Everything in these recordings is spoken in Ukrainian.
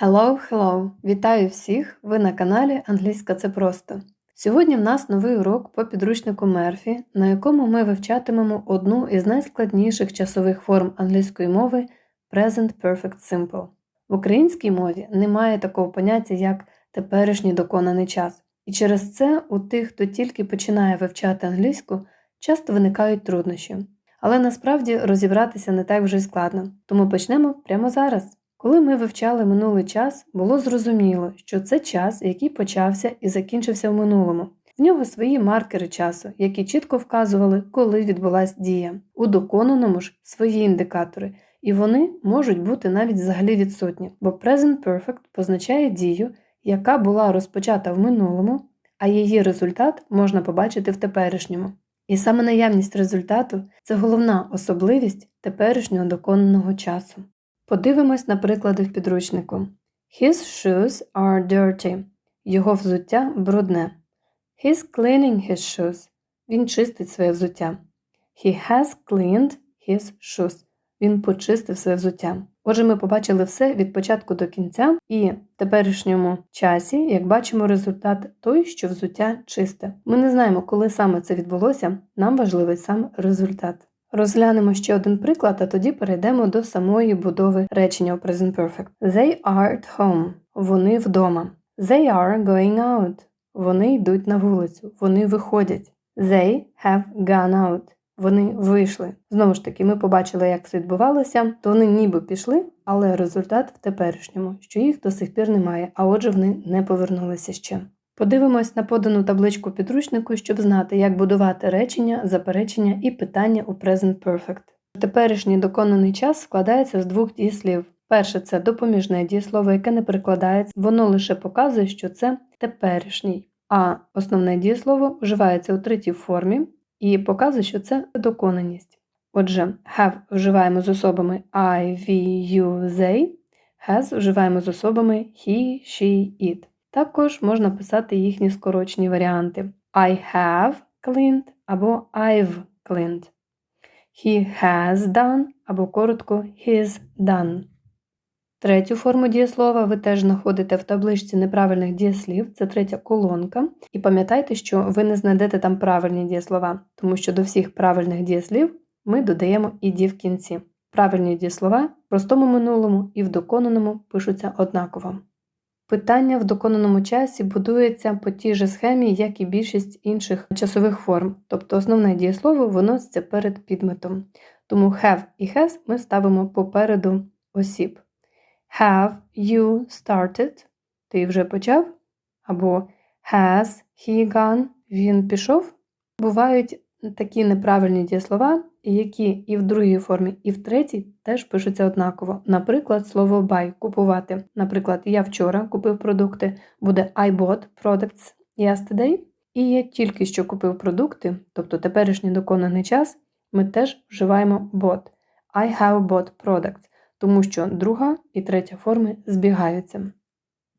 Hello, hello! Вітаю всіх! Ви на каналі Англійська це просто. Сьогодні в нас новий урок по підручнику Мерфі, на якому ми вивчатимемо одну із найскладніших часових форм англійської мови Present Perfect Simple. В українській мові немає такого поняття, як теперішній доконаний час, і через це у тих, хто тільки починає вивчати англійську, часто виникають труднощі. Але насправді розібратися не так вже й складно, тому почнемо прямо зараз. Коли ми вивчали минулий час, було зрозуміло, що це час, який почався і закінчився в минулому. В нього свої маркери часу, які чітко вказували, коли відбулась дія. У доконаному ж свої індикатори, і вони можуть бути навіть взагалі відсутні, бо Present Perfect позначає дію, яка була розпочата в минулому, а її результат можна побачити в теперішньому. І саме наявність результату це головна особливість теперішнього доконаного часу. Подивимось на приклади в підручнику. His shoes are dirty. Його взуття брудне. He's cleaning his shoes. Він чистить своє взуття. He has cleaned his shoes. Він почистив своє взуття. Отже, ми побачили все від початку до кінця, і в теперішньому часі, як бачимо, результат той, що взуття чисте. Ми не знаємо, коли саме це відбулося, нам важливий сам результат. Розглянемо ще один приклад, а тоді перейдемо до самої будови речення у Present Perfect. They are at home. Вони вдома. They are going out. Вони йдуть на вулицю. Вони виходять. They have gone out. Вони вийшли. Знову ж таки, ми побачили, як це відбувалося, то вони ніби пішли, але результат в теперішньому, що їх до сих пір немає, а отже, вони не повернулися ще. Подивимось на подану табличку підручнику, щоб знати, як будувати речення, заперечення і питання у Present Perfect. Теперішній доконаний час складається з двох дієслів. Перше це допоміжне дієслово, яке не перекладається, воно лише показує, що це теперішній, а основне дієслово вживається у третій формі і показує, що це доконаність. Отже, have вживаємо з особами I, we, you, they, has вживаємо з особами he, she, it. Також можна писати їхні скорочені варіанти I have cleaned або I've cleaned. He has done або коротко he's done. Третю форму дієслова ви теж знаходите в табличці неправильних дієслів, це третя колонка. І пам'ятайте, що ви не знайдете там правильні дієслова, тому що до всіх правильних дієслів ми додаємо іді в кінці. Правильні дієслова в простому минулому і в доконаному пишуться однаково. Питання в доконаному часі будується по тій же схемі, як і більшість інших часових форм, тобто основне дієслово виноситься перед підметом. Тому have і has ми ставимо попереду осіб. Have you started? Ти вже почав? Або has he gone? Він пішов? Бувають такі неправильні дієслова, які і в другій формі, і в третій теж пишуться однаково. Наприклад, слово buy купувати. Наприклад, я вчора купив продукти, буде I bought products yesterday. І я тільки що купив продукти, тобто теперішній доконаний час, ми теж вживаємо bought. I have bought products, тому що друга і третя форми збігаються.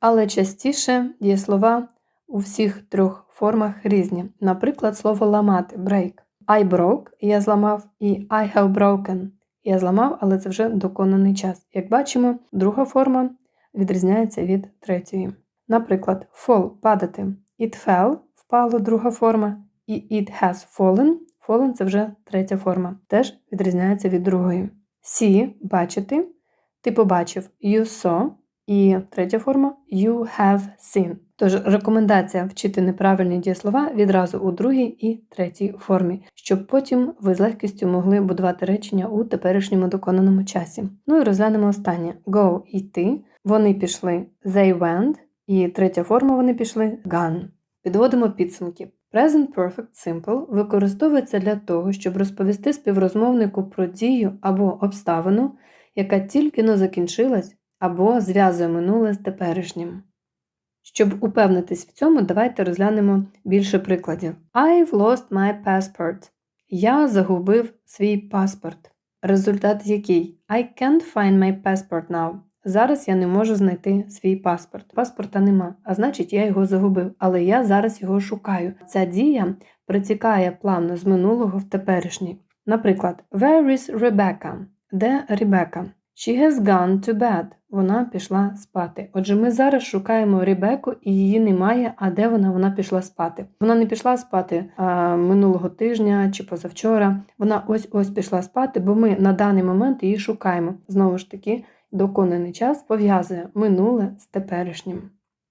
Але частіше дієслова у всіх трьох формах різні. Наприклад, слово ламати break. I broke я зламав, і I have broken я зламав, але це вже доконаний час. Як бачимо, друга форма відрізняється від третьої. Наприклад, fall падати. It fell впало друга форма, і it has fallen. Fallen це вже третя форма, теж відрізняється від другої. See бачити. Ти побачив you saw, і третя форма you have seen. Тож рекомендація вчити неправильні дієслова відразу у другій і третій формі, щоб потім ви з легкістю могли будувати речення у теперішньому доконаному часі. Ну і розглянемо останнє: go йти. Вони пішли they went, і третя форма вони пішли gone. Підводимо підсумки. Present Perfect Simple використовується для того, щоб розповісти співрозмовнику про дію або обставину, яка тільки но закінчилась або зв'язує минуле з теперішнім. Щоб упевнитись в цьому, давайте розглянемо більше прикладів. I've lost my passport. Я загубив свій паспорт. Результат який? I can't find my passport now. Зараз я не можу знайти свій паспорт. Паспорта нема, а значить, я його загубив, але я зараз його шукаю. Ця дія притікає плавно з минулого в теперішній. Наприклад, Where is Rebecca? Де Ребека? She has gone to bed. Вона пішла спати. Отже, ми зараз шукаємо Ребеку і її немає. А де вона? Вона пішла спати. Вона не пішла спати а, минулого тижня чи позавчора. Вона ось ось пішла спати, бо ми на даний момент її шукаємо. Знову ж таки, доконаний час пов'язує минуле з теперішнім.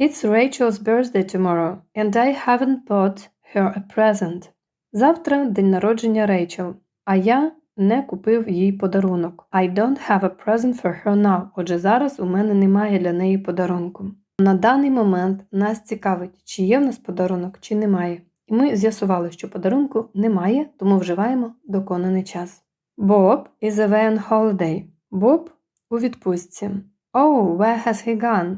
It's Rachel's birthday tomorrow, and I haven't bought her a present. Завтра день народження Рейчел, а я не купив їй подарунок. I don't have a present for her now. Отже, зараз у мене немає для неї подарунку. На даний момент нас цікавить, чи є в нас подарунок, чи немає. І ми з'ясували, що подарунку немає, тому вживаємо доконаний час. Bob is away on holiday. Боб у відпустці. Oh, where has he gone?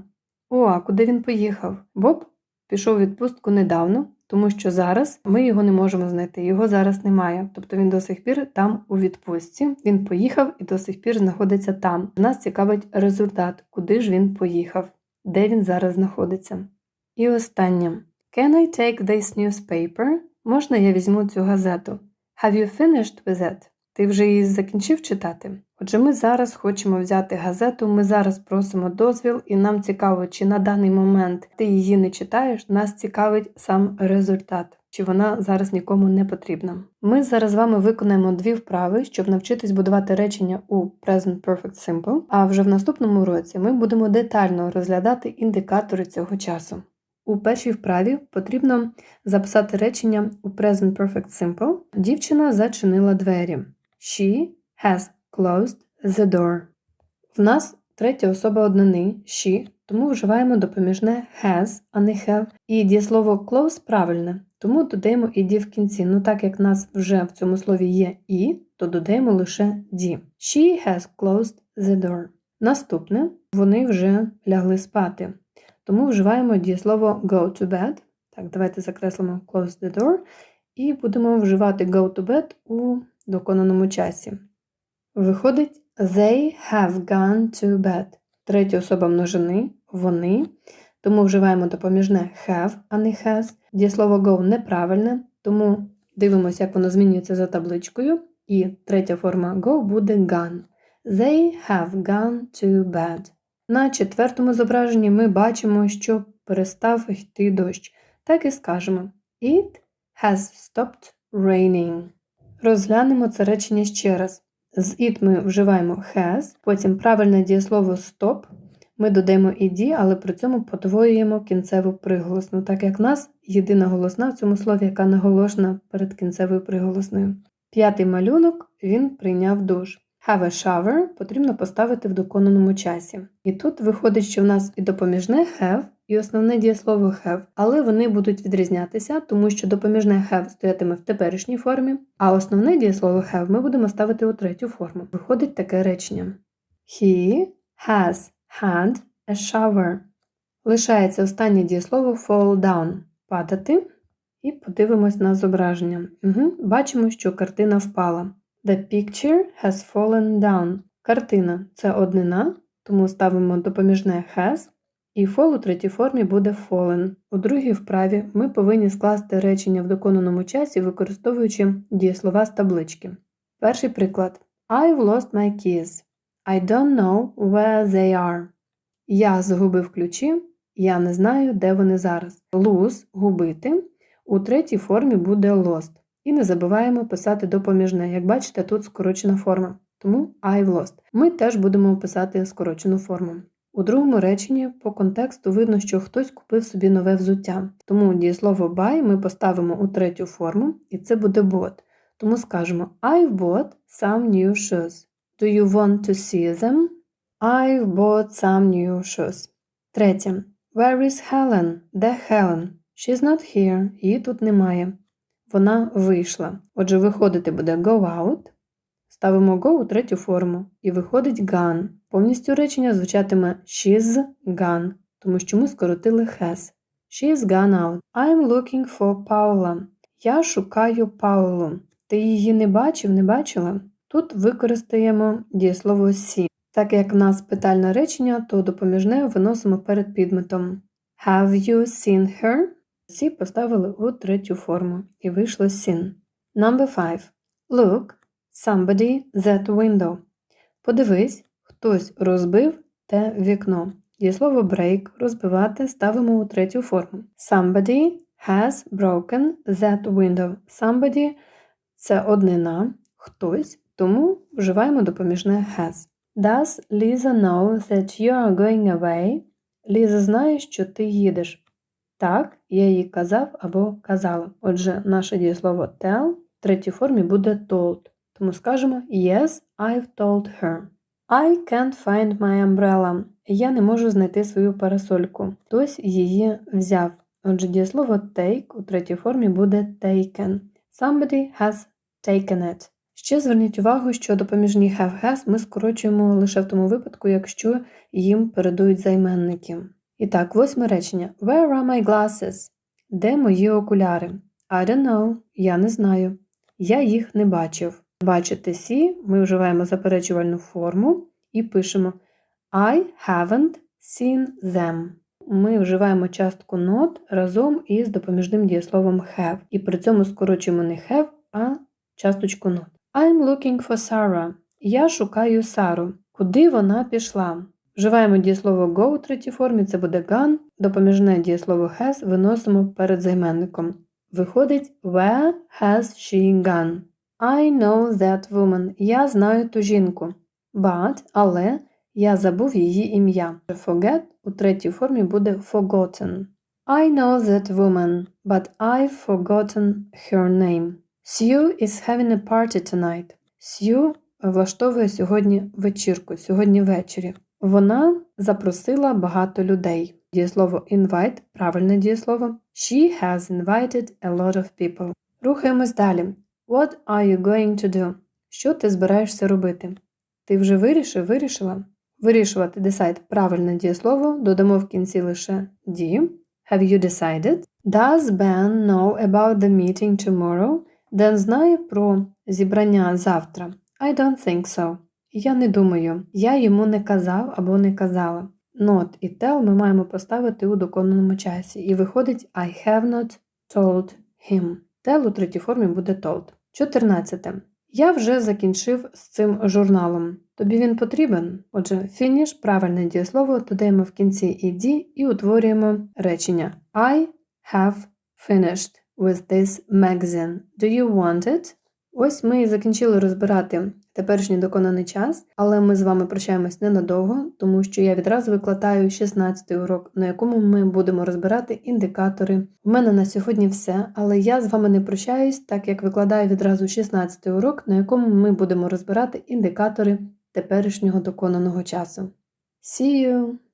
О, а куди він поїхав? Боб пішов у відпустку недавно, тому що зараз ми його не можемо знайти. Його зараз немає. Тобто він до сих пір там у відпустці. Він поїхав і до сих пір знаходиться там. Нас цікавить результат, куди ж він поїхав, де він зараз знаходиться. І останнє. Can I take this newspaper? Можна я візьму цю газету? Have you finished with it? Ти вже її закінчив читати? Отже, ми зараз хочемо взяти газету, ми зараз просимо дозвіл, і нам цікаво, чи на даний момент ти її не читаєш, нас цікавить сам результат, чи вона зараз нікому не потрібна. Ми зараз з вами виконаємо дві вправи, щоб навчитись будувати речення у Present Perfect Simple, а вже в наступному році ми будемо детально розглядати індикатори цього часу. У першій вправі потрібно записати речення у Present Perfect Simple. Дівчина зачинила двері. She has closed the door. В нас третя особа однини she, тому вживаємо допоміжне has, а не have. І дієслово close правильне, тому додаємо іді в кінці. Ну так як нас вже в цьому слові є і, то додаємо лише ді. She has closed the door. Наступне вони вже лягли спати. Тому вживаємо дієслово go to bed. Так, давайте закреслимо close the door. І будемо вживати go to bed у доконаному часі. Виходить, they have gone to bed. Третя особа множини вони. Тому вживаємо допоміжне have, а не has. Дієслово go неправильне, тому дивимося, як воно змінюється за табличкою. І третя форма go буде gone. They have gone to bed. На четвертому зображенні ми бачимо, що перестав йти дощ. Так і скажемо It has stopped raining. Розглянемо це речення ще раз. З it ми вживаємо has, потім правильне дієслово stop. Ми додаємо ed, але при цьому подвоюємо кінцеву приголосну, так як нас єдина голосна в цьому слові, яка наголошена перед кінцевою приголосною. П'ятий малюнок він прийняв душ. Have a shower потрібно поставити в доконаному часі. І тут виходить, що в нас і допоміжне have, і основне дієслово have, але вони будуть відрізнятися, тому що допоміжне have стоятиме в теперішній формі, а основне дієслово have ми будемо ставити у третю форму. Виходить таке речення. He has had a shower. Лишається останнє дієслово fall down падати. І подивимось на зображення. Угу. Бачимо, що картина впала. The picture has fallen down. Картина це однина, тому ставимо допоміжне has, і fall у третій формі буде fallen. У другій вправі ми повинні скласти речення в доконаному часі, використовуючи дієслова з таблички. Перший приклад. I've lost my keys. I don't know where they are. Я загубив ключі, я не знаю, де вони зараз. Lose – губити. У третій формі буде lost. І не забуваємо писати допоміжне. Як бачите, тут скорочена форма. Тому I've lost. Ми теж будемо писати скорочену форму. У другому реченні по контексту видно, що хтось купив собі нове взуття. Тому дієслово buy ми поставимо у третю форму, і це буде bought. Тому скажемо I've bought some new shoes. Do you want to see them? I've bought some new shoes. Третє. Where is Helen? Де Helen? She's not here. Її тут немає. Вона вийшла. Отже, виходити буде go out. Ставимо go у третю форму. І виходить gone. Повністю речення звучатиме she's gone, тому що ми скоротили has. She's gone out. I'm looking for Paula. Я шукаю Паулу. Ти її не бачив, не бачила? Тут використаємо дієслово see. Так як в нас питальне речення, то допоміжне виносимо перед підметом. Have you seen her? Всі поставили у третю форму і вийшло seen. Number 5. Look, somebody that window. Подивись, Хтось розбив те вікно. Дієслово break розбивати ставимо у третю форму. Somebody has broken that window. Somebody це однина, хтось, тому вживаємо допоміжне has. Does Lisa know that you are going away? Ліза знає, що ти їдеш. Так, я їй казав або казала. Отже, наше дієслово tell в третій формі буде told. Тому скажемо Yes, I've told her. I can't find my umbrella. Я не можу знайти свою парасольку. Хтось її взяв. Отже, дієслово take у третій формі буде taken. Somebody has taken it. Ще зверніть увагу, що допоміжні have has ми скорочуємо лише в тому випадку, якщо їм передують займенники. І так, восьме речення. Where are my glasses? Де мої окуляри? I don't know. Я не знаю. Я їх не бачив. Бачити сі ми вживаємо заперечувальну форму і пишемо I haven't seen them. Ми вживаємо частку not разом із допоміжним дієсловом have. І при цьому скорочуємо не have, а часточку not. I'm looking for Sarah. Я шукаю Сару. Куди вона пішла? Вживаємо дієслово go у третій формі, це буде gone. Допоміжне дієслово has виносимо перед займенником. Виходить where has she gone? I know that woman. Я знаю ту жінку. But, але я забув її ім'я. Forget у третій формі буде forgotten. I know that woman, but I've forgotten her name. Sue is having a party tonight. Sue влаштовує сьогодні вечірку, сьогодні ввечері. Вона запросила багато людей. Дієслово invite – правильне дієслово. She has invited a lot of people. Рухаємось далі. What are you going to do? Що ти збираєшся робити? Ти вже вирішив, вирішила? Вирішувати decide – правильне дієслово, додамо в кінці лише «ді». Have you decided? Does Ben know about the meeting tomorrow? Ден знає про зібрання завтра. I don't think so. Я не думаю. Я йому не казав або не казала. Not і tell ми маємо поставити у доконаному часі. І виходить I have not told him. Tell у третій формі буде told. 14. Я вже закінчив з цим журналом. Тобі він потрібен? Отже, фініш, – правильне дієслово, додаємо в кінці ed і утворюємо речення I have finished with this magazine. Do you want it? Ось ми і закінчили розбирати теперішній доконаний час, але ми з вами прощаємось ненадовго, тому що я відразу викладаю 16-й урок, на якому ми будемо розбирати індикатори. У мене на сьогодні все, але я з вами не прощаюсь, так як викладаю відразу 16-й урок, на якому ми будемо розбирати індикатори теперішнього доконаного часу. See you!